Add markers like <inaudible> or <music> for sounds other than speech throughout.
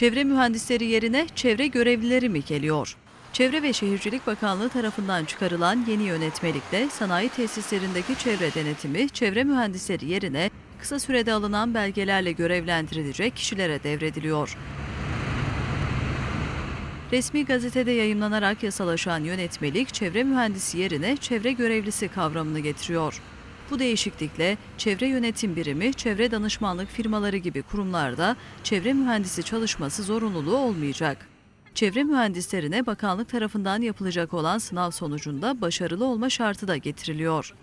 Çevre mühendisleri yerine çevre görevlileri mi geliyor? Çevre ve Şehircilik Bakanlığı tarafından çıkarılan yeni yönetmelikte sanayi tesislerindeki çevre denetimi çevre mühendisleri yerine kısa sürede alınan belgelerle görevlendirilecek kişilere devrediliyor. Resmi gazetede yayımlanarak yasalaşan yönetmelik çevre mühendisi yerine çevre görevlisi kavramını getiriyor. Bu değişiklikle çevre yönetim birimi, çevre danışmanlık firmaları gibi kurumlarda çevre mühendisi çalışması zorunluluğu olmayacak. Çevre mühendislerine bakanlık tarafından yapılacak olan sınav sonucunda başarılı olma şartı da getiriliyor.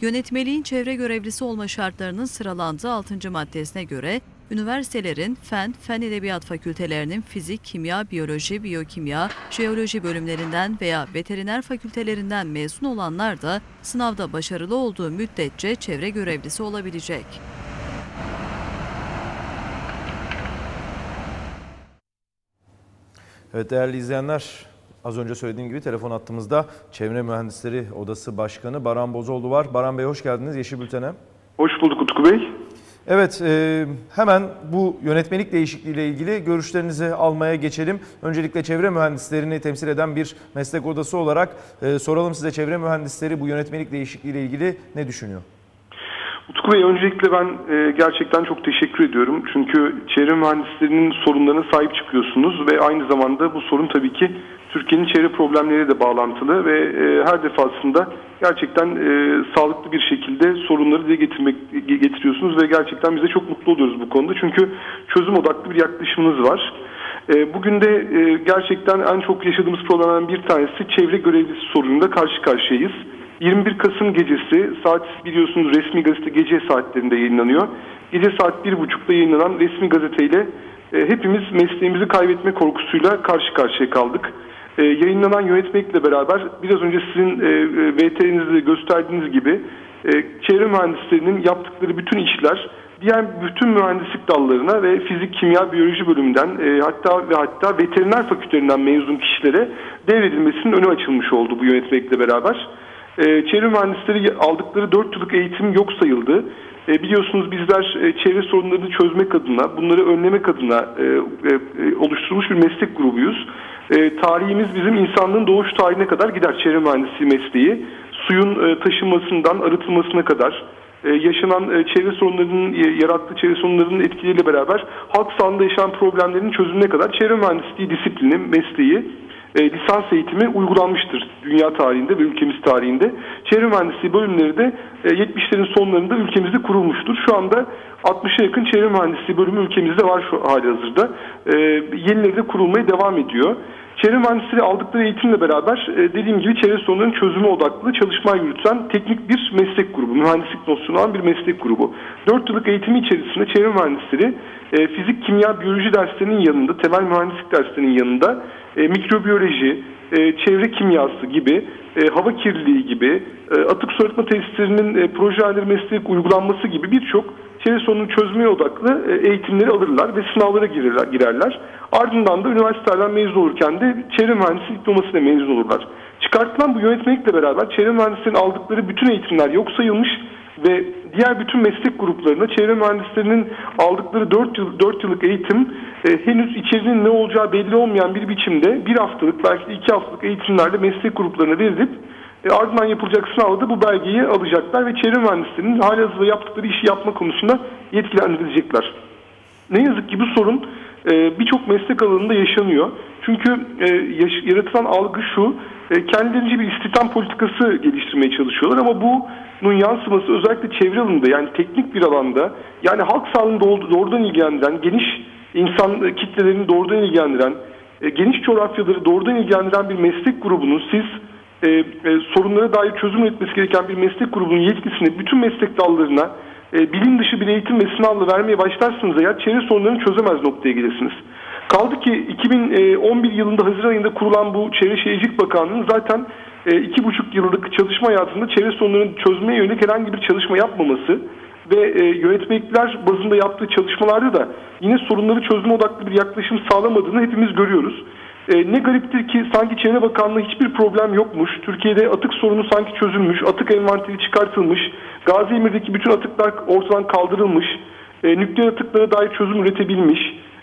Yönetmeliğin çevre görevlisi olma şartlarının sıralandığı 6. maddesine göre üniversitelerin fen, fen edebiyat fakültelerinin fizik, kimya, biyoloji, biyokimya, jeoloji bölümlerinden veya veteriner fakültelerinden mezun olanlar da sınavda başarılı olduğu müddetçe çevre görevlisi olabilecek. Evet değerli izleyenler az önce söylediğim gibi telefon attığımızda Çevre Mühendisleri Odası Başkanı Baran Bozoğlu var. Baran Bey hoş geldiniz Yeşil Bülten'e. Hoş bulduk Utku Bey. Evet e, hemen bu yönetmelik değişikliğiyle ilgili görüşlerinizi almaya geçelim. Öncelikle çevre mühendislerini temsil eden bir meslek odası olarak e, soralım size çevre mühendisleri bu yönetmelik değişikliğiyle ilgili ne düşünüyor? Utku Bey öncelikle ben e, gerçekten çok teşekkür ediyorum. Çünkü çevre mühendislerinin sorunlarına sahip çıkıyorsunuz ve aynı zamanda bu sorun tabii ki Türkiye'nin çevre problemleriyle de bağlantılı ve e, her defasında gerçekten e, sağlıklı bir şekilde sorunları dile getirmek getiriyorsunuz ve gerçekten bize çok mutlu oluyoruz bu konuda. Çünkü çözüm odaklı bir yaklaşımınız var. E, bugün de e, gerçekten en çok yaşadığımız problemlerden bir tanesi çevre görevlisi sorununda karşı karşıyayız. 21 Kasım gecesi saat biliyorsunuz resmi gazete gece saatlerinde yayınlanıyor. Gece saat 1.30'da yayınlanan resmi gazeteyle e, hepimiz mesleğimizi kaybetme korkusuyla karşı karşıya kaldık. E, yayınlanan yönetmekle beraber biraz önce sizin e, e VTR'inizde gösterdiğiniz gibi e, çevre mühendislerinin yaptıkları bütün işler diğer bütün mühendislik dallarına ve fizik, kimya, biyoloji bölümünden e, hatta ve hatta veteriner fakültelerinden mezun kişilere devredilmesinin önü açılmış oldu bu yönetmekle beraber. E, çevre mühendisleri aldıkları 4 yıllık eğitim yok sayıldı. E, biliyorsunuz bizler e, çevre sorunlarını çözmek adına, bunları önlemek adına oluşturulmuş bir meslek grubuyuz. Tarihimiz bizim insanlığın doğuş tarihine kadar gider çevre mühendisliği mesleği. Suyun taşınmasından arıtılmasına kadar, yaşanan çevre sorunlarının yarattığı çevre sorunlarının etkileriyle beraber halk sağlığında yaşanan problemlerin çözümüne kadar çevre mühendisliği disiplini, mesleği e, lisans eğitimi uygulanmıştır dünya tarihinde ve ülkemiz tarihinde. Çevre mühendisliği bölümleri de e, 70'lerin sonlarında ülkemizde kurulmuştur. Şu anda 60'a yakın çevre mühendisliği bölümü ülkemizde var şu hali hazırda. E, yenileri de kurulmaya devam ediyor. Çevre mühendisleri aldıkları eğitimle beraber e, dediğim gibi çevre sorunlarının çözümü odaklı çalışma yürüten teknik bir meslek grubu, mühendislik nosyonu olan bir meslek grubu. 4 yıllık eğitimi içerisinde çevre mühendisleri e, fizik, kimya, biyoloji derslerinin yanında, temel mühendislik derslerinin yanında e, mikrobiyoloji, çevre kimyası gibi, hava kirliliği gibi, atık su tesislerinin e, proje halleri meslek uygulanması gibi birçok çevre sorununu çözmeye odaklı eğitimleri alırlar ve sınavlara girerler. girerler. Ardından da üniversitelerden mezun olurken de çevre mühendisliği diplomasıyla mezun olurlar. Çıkartılan bu yönetmelikle beraber çevre mühendislerinin aldıkları bütün eğitimler yok sayılmış ve diğer bütün meslek gruplarında çevre mühendislerinin aldıkları 4, yıl, 4 yıllık eğitim e, henüz içeriğinin ne olacağı belli olmayan bir biçimde bir haftalık belki de iki haftalık eğitimlerle meslek gruplarına verilip e, ardından yapılacak sınavda bu belgeyi alacaklar ve çevre mühendislerinin halihazırda yaptıkları işi yapma konusunda yetkilendirilecekler. Ne yazık ki bu sorun e, birçok meslek alanında yaşanıyor. Çünkü e, yaş, yaratılan algı şu, e, kendilerince bir istihdam politikası geliştirmeye çalışıyorlar ama bunun yansıması özellikle çevre alanında yani teknik bir alanda yani halk sağlığını doğrudan ilgilendiren, geniş insan kitlelerini doğrudan ilgilendiren, e, geniş coğrafyaları doğrudan ilgilendiren bir meslek grubunun siz e, e, sorunlara dair çözüm üretmesi gereken bir meslek grubunun yetkisini bütün meslek dallarına e, bilim dışı bir eğitim ve sınavla vermeye başlarsınız eğer çevre sorunlarını çözemez noktaya gelirsiniz. Kaldı ki 2011 yılında Haziran ayında kurulan bu Çevre Şehircilik Bakanlığı'nın zaten e, iki buçuk yıllık çalışma hayatında çevre sorunlarını çözmeye yönelik herhangi bir çalışma yapmaması ve e, yönetmelikler bazında yaptığı çalışmalarda da yine sorunları çözme odaklı bir yaklaşım sağlamadığını hepimiz görüyoruz. E, ne gariptir ki sanki Çevre Bakanlığı hiçbir problem yokmuş. Türkiye'de atık sorunu sanki çözülmüş, atık envanteri çıkartılmış, Gazi Emir'deki bütün atıklar ortadan kaldırılmış, e, nükleer atıklara dair çözüm üretebilmiş,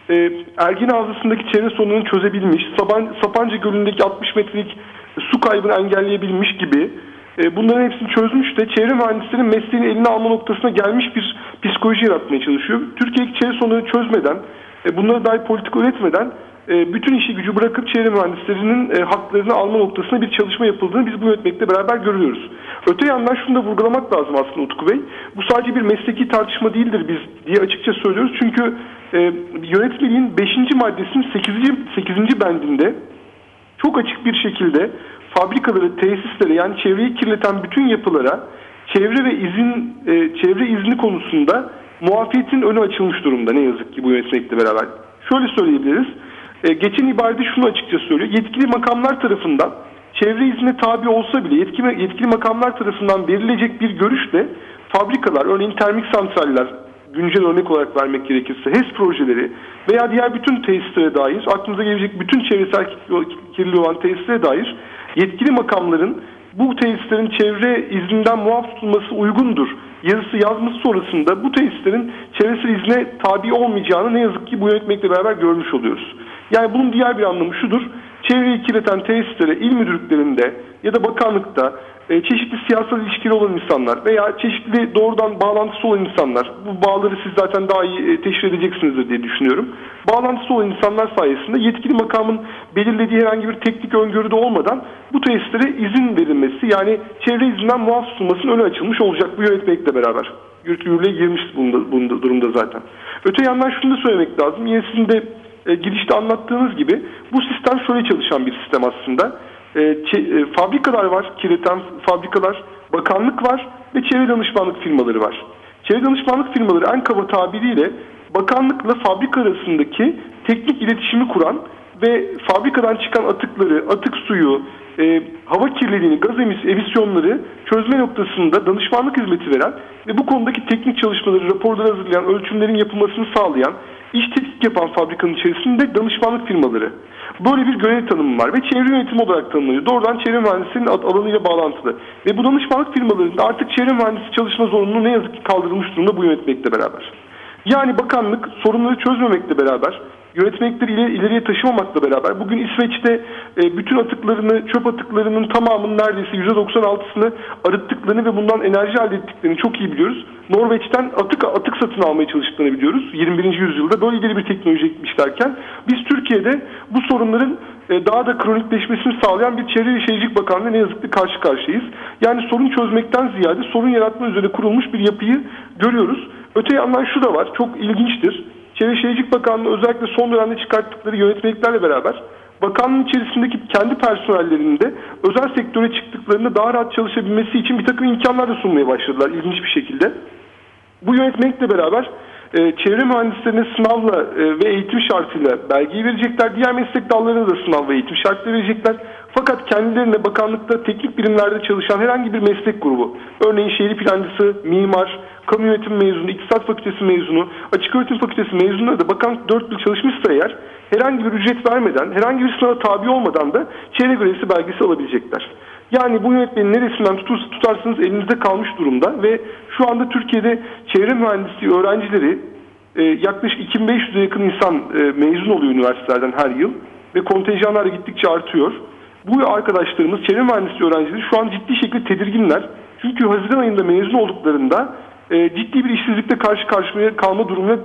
e, Ergin Havzası'ndaki çevre sorununu çözebilmiş, Saban, Sapanca Gölü'ndeki 60 metrelik su kaybını engelleyebilmiş gibi e, bunların hepsini çözmüş de çevre mühendislerinin mesleğini eline alma noktasına gelmiş bir psikoloji yaratmaya çalışıyor. Türkiye'deki çevre sorununu çözmeden, e, bunlara dair politika üretmeden e, bütün işi gücü bırakıp çevre mühendislerinin e, haklarını alma noktasına bir çalışma yapıldığını biz bu yönetmekle beraber görüyoruz. Öte yandan şunu da vurgulamak lazım aslında Utku Bey. Bu sadece bir mesleki tartışma değildir biz diye açıkça söylüyoruz. Çünkü e, yönetmeliğin 5. maddesinin 8. 8. bendinde çok açık bir şekilde fabrikaları, tesislere yani çevreyi kirleten bütün yapılara çevre ve izin e, çevre izni konusunda muafiyetin önü açılmış durumda ne yazık ki bu yönetmekle beraber. Şöyle söyleyebiliriz. E, geçen ibarede şunu açıkça söylüyor. Yetkili makamlar tarafından çevre iznine tabi olsa bile yetkili, yetkili makamlar tarafından verilecek bir görüşle fabrikalar, örneğin termik santraller, güncel örnek olarak vermek gerekirse HES projeleri veya diğer bütün tesislere dair, aklınıza gelecek bütün çevresel kirliliği olan tesislere dair yetkili makamların bu tesislerin çevre izninden muaf tutulması uygundur yazısı yazması sonrasında bu tesislerin çevresel izne tabi olmayacağını ne yazık ki bu yönetmekle beraber görmüş oluyoruz. Yani bunun diğer bir anlamı şudur. Çevreyi kirleten tesislere il müdürlüklerinde ya da bakanlıkta e, çeşitli siyasal ilişkili olan insanlar veya çeşitli doğrudan bağlantısı olan insanlar, bu bağları siz zaten daha iyi e, teşhir edeceksinizdir diye düşünüyorum. Bağlantısı olan insanlar sayesinde yetkili makamın belirlediği herhangi bir teknik öngörüde olmadan bu tesislere izin verilmesi yani çevre izinden muaf tutulmasının önü açılmış olacak bu yönetmekle beraber. Yürürlüğe girmiş bunda, bunda, durumda zaten. Öte yandan şunu da söylemek lazım. Yine sizin de e, girişte anlattığınız gibi bu sistem şöyle çalışan bir sistem aslında e, e, fabrikalar var, kirleten fabrikalar, bakanlık var ve çevre danışmanlık firmaları var. Çevre danışmanlık firmaları en kaba tabiriyle bakanlıkla fabrika arasındaki teknik iletişimi kuran ve fabrikadan çıkan atıkları, atık suyu, e, hava kirliliğini, gaz emis, emisyonları çözme noktasında danışmanlık hizmeti veren ve bu konudaki teknik çalışmaları, raporları hazırlayan, ölçümlerin yapılmasını sağlayan, iş tetkik yapan fabrikanın içerisinde danışmanlık firmaları. Böyle bir görev tanımı var ve çevre yönetimi olarak tanımlanıyor. Doğrudan çevre mühendisliğinin alanıyla bağlantılı. Ve bu danışmanlık firmalarında artık çevre mühendisi çalışma zorunluluğu ne yazık ki kaldırılmış durumda bu yönetmekle beraber. Yani bakanlık sorunları çözmemekle beraber yönetmelikleri ileri, ileriye taşımamakla beraber bugün İsveç'te e, bütün atıklarını, çöp atıklarının tamamının neredeyse %96'sını arıttıklarını ve bundan enerji elde ettiklerini çok iyi biliyoruz. Norveç'ten atık atık satın almaya çalıştıklarını biliyoruz. 21. yüzyılda böyle ileri bir teknoloji gitmişlerken biz Türkiye'de bu sorunların e, daha da kronikleşmesini sağlayan bir Çevre ve Şehircilik Bakanlığı ne yazık ki karşı karşıyayız. Yani sorun çözmekten ziyade sorun yaratma üzerine kurulmuş bir yapıyı görüyoruz. Öte yandan şu da var, çok ilginçtir. Çevre Şehircilik Bakanlığı özellikle son dönemde çıkarttıkları yönetmeliklerle beraber bakanlığın içerisindeki kendi personellerinin de özel sektöre çıktıklarında daha rahat çalışabilmesi için bir takım imkanlar da sunmaya başladılar ilginç bir şekilde. Bu yönetmelikle beraber e, çevre mühendislerine sınavla e, ve eğitim şartıyla belgeyi verecekler. Diğer meslek dallarına da sınav ve eğitim şartı verecekler. Fakat kendilerine bakanlıkta teknik birimlerde çalışan herhangi bir meslek grubu, örneğin şehir plancısı, mimar, kamu yönetim mezunu, iktisat fakültesi mezunu, açık öğretim fakültesi mezunları da bakanlık 4 yıl çalışmışsa eğer herhangi bir ücret vermeden, herhangi bir sınava tabi olmadan da çevre görevlisi belgesi alabilecekler. Yani bu yönetmenin neresinden tutarsanız elinizde kalmış durumda ve şu anda Türkiye'de çevre mühendisliği öğrencileri e, yaklaşık 2500'e yakın insan e, mezun oluyor üniversitelerden her yıl ve kontenjanlar gittikçe artıyor. Bu arkadaşlarımız çevre mühendisliği öğrencileri şu an ciddi şekilde tedirginler. Çünkü Haziran ayında mezun olduklarında e, ciddi bir işsizlikle karşı karşıya kalma durumuna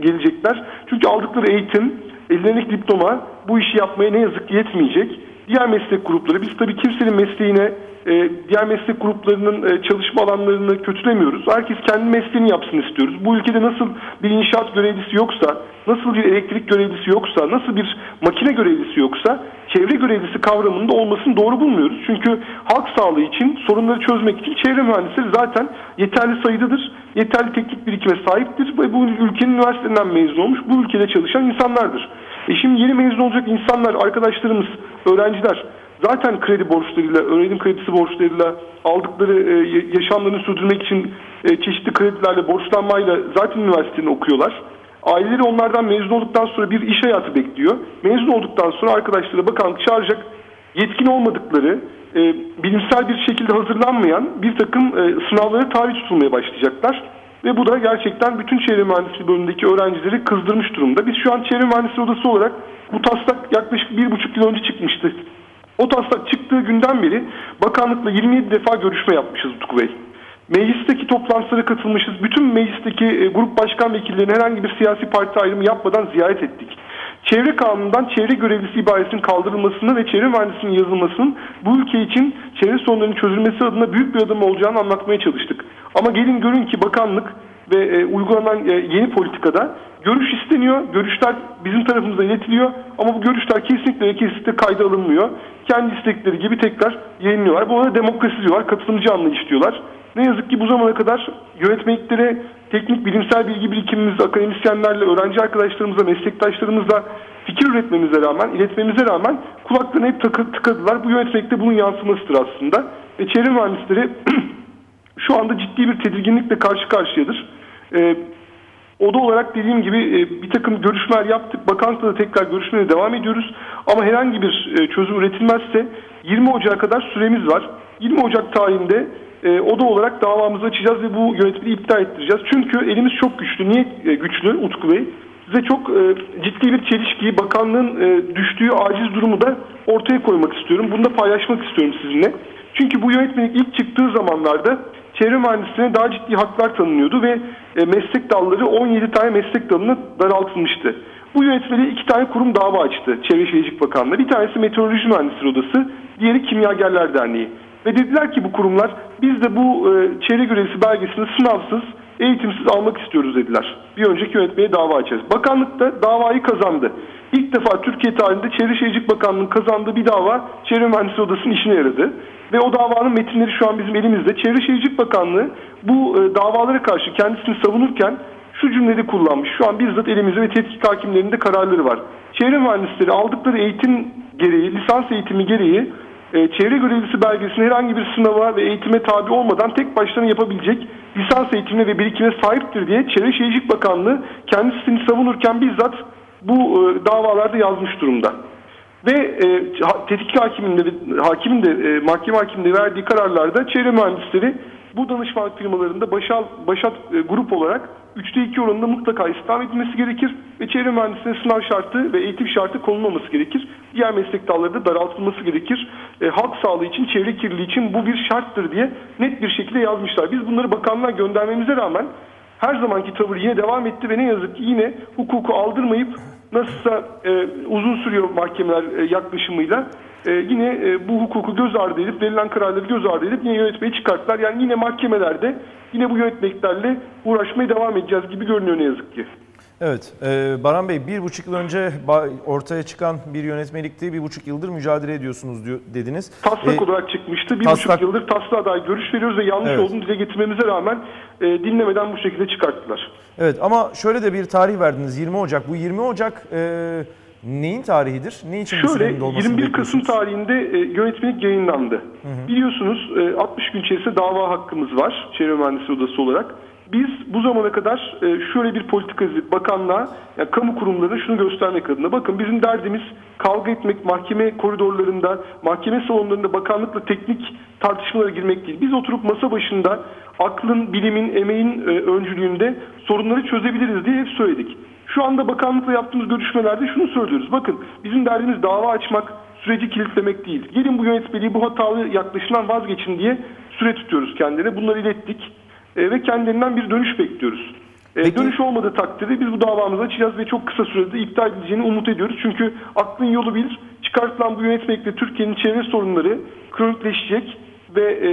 gelecekler. Çünkü aldıkları eğitim, ellerindeki diploma bu işi yapmaya ne yazık ki yetmeyecek. Diğer meslek grupları, biz tabii kimsenin mesleğine, e, diğer meslek gruplarının e, çalışma alanlarını kötülemiyoruz. Herkes kendi mesleğini yapsın istiyoruz. Bu ülkede nasıl bir inşaat görevlisi yoksa, nasıl bir elektrik görevlisi yoksa, nasıl bir makine görevlisi yoksa çevre görevlisi kavramında olmasını doğru bulmuyoruz. Çünkü halk sağlığı için, sorunları çözmek için çevre mühendisleri zaten yeterli sayıdadır. Yeterli teknik birikime sahiptir ve bu ülkenin üniversitelerinden mezun olmuş, bu ülkede çalışan insanlardır. E şimdi yeni mezun olacak insanlar, arkadaşlarımız, öğrenciler zaten kredi borçlarıyla, öğrenim kredisi borçlarıyla aldıkları e, yaşamlarını sürdürmek için e, çeşitli kredilerle, borçlanmayla zaten üniversitede okuyorlar. Aileleri onlardan mezun olduktan sonra bir iş hayatı bekliyor. Mezun olduktan sonra arkadaşları bakanlık çağıracak yetkin olmadıkları, e, bilimsel bir şekilde hazırlanmayan bir takım e, sınavlara tabi tutulmaya başlayacaklar. Ve bu da gerçekten bütün çevre mühendisliği bölümündeki öğrencileri kızdırmış durumda. Biz şu an çevre mühendisliği odası olarak bu taslak yaklaşık bir buçuk yıl önce çıkmıştı. O taslak çıktığı günden beri bakanlıkla 27 defa görüşme yapmışız Utku Bey. Meclisteki toplantılara katılmışız. Bütün meclisteki e, grup başkan vekillerini herhangi bir siyasi parti ayrımı yapmadan ziyaret ettik. Çevre kanunundan çevre görevlisi ibaresinin kaldırılmasını ve çevre mühendisliğinin yazılmasının bu ülke için çevre sorunlarının çözülmesi adına büyük bir adım olacağını anlatmaya çalıştık. Ama gelin görün ki bakanlık ve e, uygulanan e, yeni politikada görüş isteniyor. Görüşler bizim tarafımıza iletiliyor ama bu görüşler kesinlikle ve kesinlikle kayda alınmıyor. Kendi istekleri gibi tekrar yayınlıyorlar. Bu arada demokrasi diyorlar, katılımcı anlayış diyorlar. Ne yazık ki bu zamana kadar yönetmeliklere teknik bilimsel bilgi birikimimiz, akademisyenlerle, öğrenci arkadaşlarımızla, meslektaşlarımızla fikir üretmemize rağmen, iletmemize rağmen kulaklarını hep tıkadılar. Bu yönetmelikte bunun yansımasıdır aslında. Ve çevre mühendisleri <clears throat> şu anda ciddi bir tedirginlikle karşı karşıyadır. Ee, Oda olarak dediğim gibi e, bir takım görüşmeler yaptık. Bakanlıkla da tekrar görüşmeye devam ediyoruz. Ama herhangi bir e, çözüm üretilmezse 20 Ocak'a kadar süremiz var. 20 Ocak tarihinde e, oda olarak davamızı açacağız ve bu yönetmeliği iptal ettireceğiz. Çünkü elimiz çok güçlü. Niye güçlü Utku Bey? Size çok ciddi bir çelişkiyi, bakanlığın düştüğü aciz durumu da ortaya koymak istiyorum. Bunu da paylaşmak istiyorum sizinle. Çünkü bu yönetmelik ilk çıktığı zamanlarda çevre mühendisliğine daha ciddi haklar tanınıyordu ve e, meslek dalları 17 tane meslek dalına daraltılmıştı. Bu yönetmeliğe iki tane kurum dava açtı Çevre Şehircilik Bakanlığı. Bir tanesi Meteoroloji Mühendisleri Odası, diğeri Kimyagerler Derneği. Ve dediler ki bu kurumlar biz de bu e, çevre görevlisi belgesini sınavsız, eğitimsiz almak istiyoruz dediler. Bir önceki yönetmeye dava açacağız. Bakanlık da davayı kazandı. İlk defa Türkiye tarihinde Çevre Şehircilik Bakanlığı'nın kazandığı bir dava Çevre Mühendisleri Odası'nın işine yaradı. Ve o davanın metinleri şu an bizim elimizde. Çevre Şehircilik Bakanlığı bu e, davalara karşı kendisini savunurken şu cümleleri kullanmış. Şu an bizzat elimizde ve tetkik hakimlerinde kararları var. Çevre mühendisleri aldıkları eğitim gereği, lisans eğitimi gereği e, çevre görevlisi belgesini herhangi bir sınava ve eğitime tabi olmadan tek başlarına yapabilecek lisans eğitimine ve birikime sahiptir diye Çevre Şehircilik Bakanlığı kendisini savunurken bizzat bu e, davalarda yazmış durumda. Ve e, tetkik hakiminde, hakimin de e, mahkeme hakiminde verdiği kararlarda çevre mühendisleri bu danışmanlık firmalarında başal, başat e, grup olarak 3'te 2 oranında mutlaka istihdam edilmesi gerekir ve çevre mühendisliğine sınav şartı ve eğitim şartı konulmaması gerekir. Diğer meslek dalları da daraltılması gerekir. E, halk sağlığı için, çevre kirliliği için bu bir şarttır diye net bir şekilde yazmışlar. Biz bunları bakanlığa göndermemize rağmen her zamanki tavır yine devam etti ve ne yazık ki yine hukuku aldırmayıp nasılsa e, uzun sürüyor mahkemeler e, yaklaşımıyla e, yine e, bu hukuku göz ardı edip verilen kararları göz ardı edip yine yönetmeyi çıkarttılar. Yani yine mahkemelerde yine bu yönetmeliklerle uğraşmaya devam edeceğiz gibi görünüyor ne yazık ki. Evet, e, Baran Bey bir buçuk yıl önce ortaya çıkan bir yönetmelikti. Bir buçuk yıldır mücadele ediyorsunuz diyor, dediniz. Taslak e, olarak çıkmıştı. Bir taslak... buçuk yıldır taslağa dair görüş veriyoruz ve yanlış evet. olduğunu dile getirmemize rağmen e, dinlemeden bu şekilde çıkarttılar. Evet ama şöyle de bir tarih verdiniz 20 Ocak. Bu 20 Ocak e, neyin tarihidir? Ne için Şöyle 21 Kasım tarihinde e, yönetmelik yayınlandı. Hı hı. Biliyorsunuz e, 60 gün içerisinde dava hakkımız var Çevre Mühendisliği Odası olarak. Biz bu zamana kadar e, şöyle bir politika. Bakanlığa, yani kamu kurumlarına şunu göstermek adına. Bakın bizim derdimiz kavga etmek, mahkeme koridorlarında, mahkeme salonlarında bakanlıkla teknik tartışmalara girmek değil. Biz oturup masa başında aklın, bilimin, emeğin e, öncülüğünde sorunları çözebiliriz diye hep söyledik. Şu anda bakanlıkla yaptığımız görüşmelerde şunu söylüyoruz. Bakın bizim derdimiz dava açmak, süreci kilitlemek değil. Gelin bu yönetmeliği bu hatalı yaklaşımdan vazgeçin diye süre tutuyoruz kendine. Bunları ilettik e, ve kendilerinden bir dönüş bekliyoruz. E, Peki. Dönüş olmadığı takdirde biz bu davamızı açacağız ve çok kısa sürede iptal edileceğini umut ediyoruz. Çünkü aklın yolu bir, çıkartılan bu yönetmelikle Türkiye'nin çevre sorunları kronikleşecek ve e,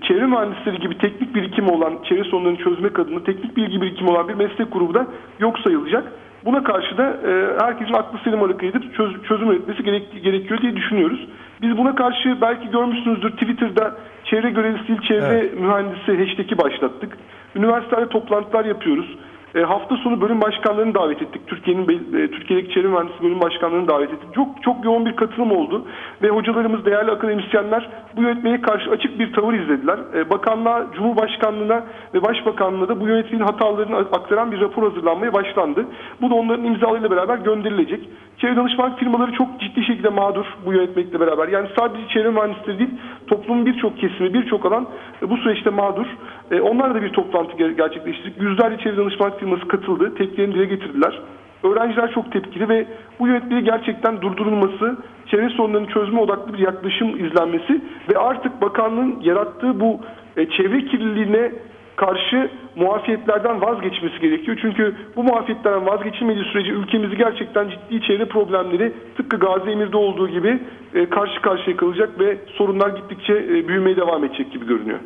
çevre mühendisleri gibi teknik birikimi olan, çevre sorunlarını çözmek adına teknik bilgi birikimi olan bir meslek grubu da yok sayılacak. Buna karşı da e, herkesin aklı selim hareket edip çöz, çözüm üretmesi gerek, gerekiyor diye düşünüyoruz. Biz buna karşı belki görmüşsünüzdür Twitter'da çevre görevlisi değil çevre evet. mühendisi hashtag'i başlattık. Üniversitelerde toplantılar yapıyoruz. E, hafta sonu bölüm başkanlarını davet ettik. Türkiye'nin e, Türkiye'deki çevre mühendisi bölüm başkanlarını davet ettik. Çok çok yoğun bir katılım oldu ve hocalarımız, değerli akademisyenler bu yönetmeye karşı açık bir tavır izlediler. E, bakanlığa, Cumhurbaşkanlığına ve Başbakanlığına da bu yönetmenin hatalarını aktaran bir rapor hazırlanmaya başlandı. Bu da onların imzalarıyla beraber gönderilecek. Çevre danışmanlık firmaları çok ciddi şekilde mağdur bu yönetmekle beraber. Yani sadece çevre mühendisleri değil, toplumun birçok kesimi, birçok alan bu süreçte mağdur. E, onlar da bir toplantı ger- gerçekleştirdik. Yüzlerce çevre danışmanlık firması katıldı. Tepkilerini dile getirdiler. Öğrenciler çok tepkili ve bu yönetmeliği gerçekten durdurulması, çevre sorunlarını çözme odaklı bir yaklaşım izlenmesi ve artık bakanlığın yarattığı bu e, çevre kirliliğine karşı muafiyetlerden vazgeçmesi gerekiyor. Çünkü bu muafiyetlerden vazgeçilmediği sürece ülkemizi gerçekten ciddi çevre problemleri tıpkı Gazi Emir'de olduğu gibi e, karşı karşıya kalacak ve sorunlar gittikçe e, büyümeye devam edecek gibi görünüyor.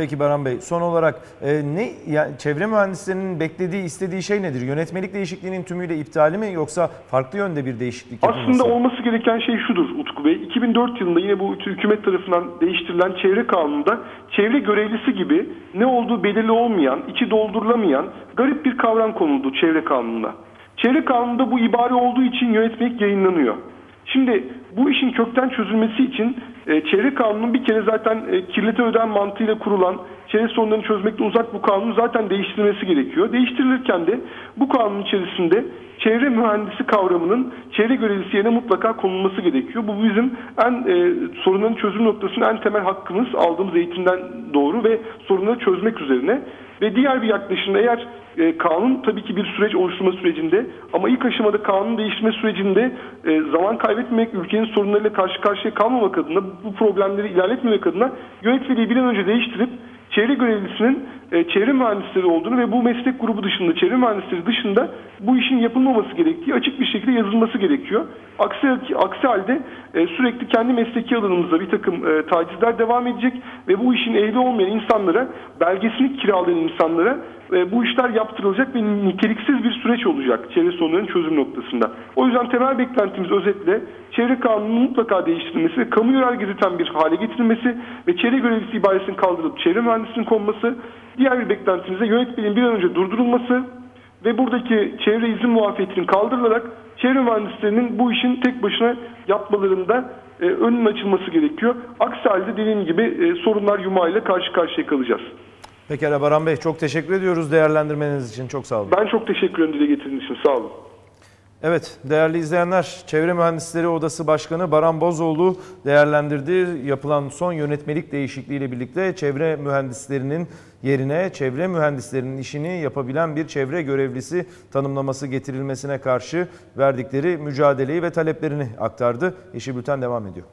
Peki Baran Bey son olarak e, ne yani çevre mühendislerinin beklediği istediği şey nedir? Yönetmelik değişikliğinin tümüyle iptali mi yoksa farklı yönde bir değişiklik yapılması? Aslında olması gereken şey şudur Utku Bey. 2004 yılında yine bu hükümet tarafından değiştirilen çevre kanununda çevre görevlisi gibi ne olduğu belirli olmayan, içi doldurulamayan garip bir kavram konuldu çevre kanununa. Çevre kanununda bu ibare olduğu için yönetmelik yayınlanıyor. Şimdi bu işin kökten çözülmesi için e, çevre kanunun bir kere zaten e, kirlete öden mantığıyla kurulan çevre sorunlarını çözmekten uzak bu kanunun zaten değiştirilmesi gerekiyor. Değiştirilirken de bu kanun içerisinde çevre mühendisi kavramının çevre görevlisi yerine mutlaka konulması gerekiyor. Bu bizim en e, sorunların çözüm noktasının en temel hakkımız aldığımız eğitimden doğru ve sorunları çözmek üzerine. Ve diğer bir yaklaşımda eğer e, kanun tabii ki bir süreç oluşturma sürecinde ama ilk aşamada kanun değiştirme sürecinde e, zaman kaybetmemek, ülkenin sorunlarıyla karşı karşıya kalmamak adına, bu problemleri ilerletmemek adına yönetmeliği bir an önce değiştirip çevre görevlisinin e, çevre mühendisleri olduğunu ve bu meslek grubu dışında, çevre mühendisleri dışında bu işin yapılmaması gerektiği açık bir şekilde yazılması gerekiyor. Aksi, aksi halde e, sürekli kendi mesleki alanımızda bir takım e, tacizler devam edecek ve bu işin ehli olmayan insanlara, belgesini kiralayan insanlara bu işler yaptırılacak ve niteliksiz bir süreç olacak çevre sorunlarının çözüm noktasında. O yüzden temel beklentimiz özetle çevre kanununun mutlaka değiştirilmesi ve kamu gözetiten bir hale getirilmesi ve çevre görevlisi ibaresinin kaldırılıp çevre mühendisinin konması, diğer bir beklentimiz de yönetmeliğin bir an önce durdurulması ve buradaki çevre izin muafiyetinin kaldırılarak çevre mühendislerinin bu işin tek başına yapmalarında e, önün açılması gerekiyor. Aksi halde dediğim gibi e, sorunlar yumağıyla karşı karşıya kalacağız. Pekala Baran Bey çok teşekkür ediyoruz değerlendirmeniz için. Çok sağ olun. Ben çok teşekkür ederim dile getirdiğiniz için. Sağ olun. Evet değerli izleyenler Çevre Mühendisleri Odası Başkanı Baran Bozoğlu değerlendirdi. Yapılan son yönetmelik değişikliğiyle birlikte çevre mühendislerinin yerine çevre mühendislerinin işini yapabilen bir çevre görevlisi tanımlaması getirilmesine karşı verdikleri mücadeleyi ve taleplerini aktardı. Yeşil Bülten devam ediyor.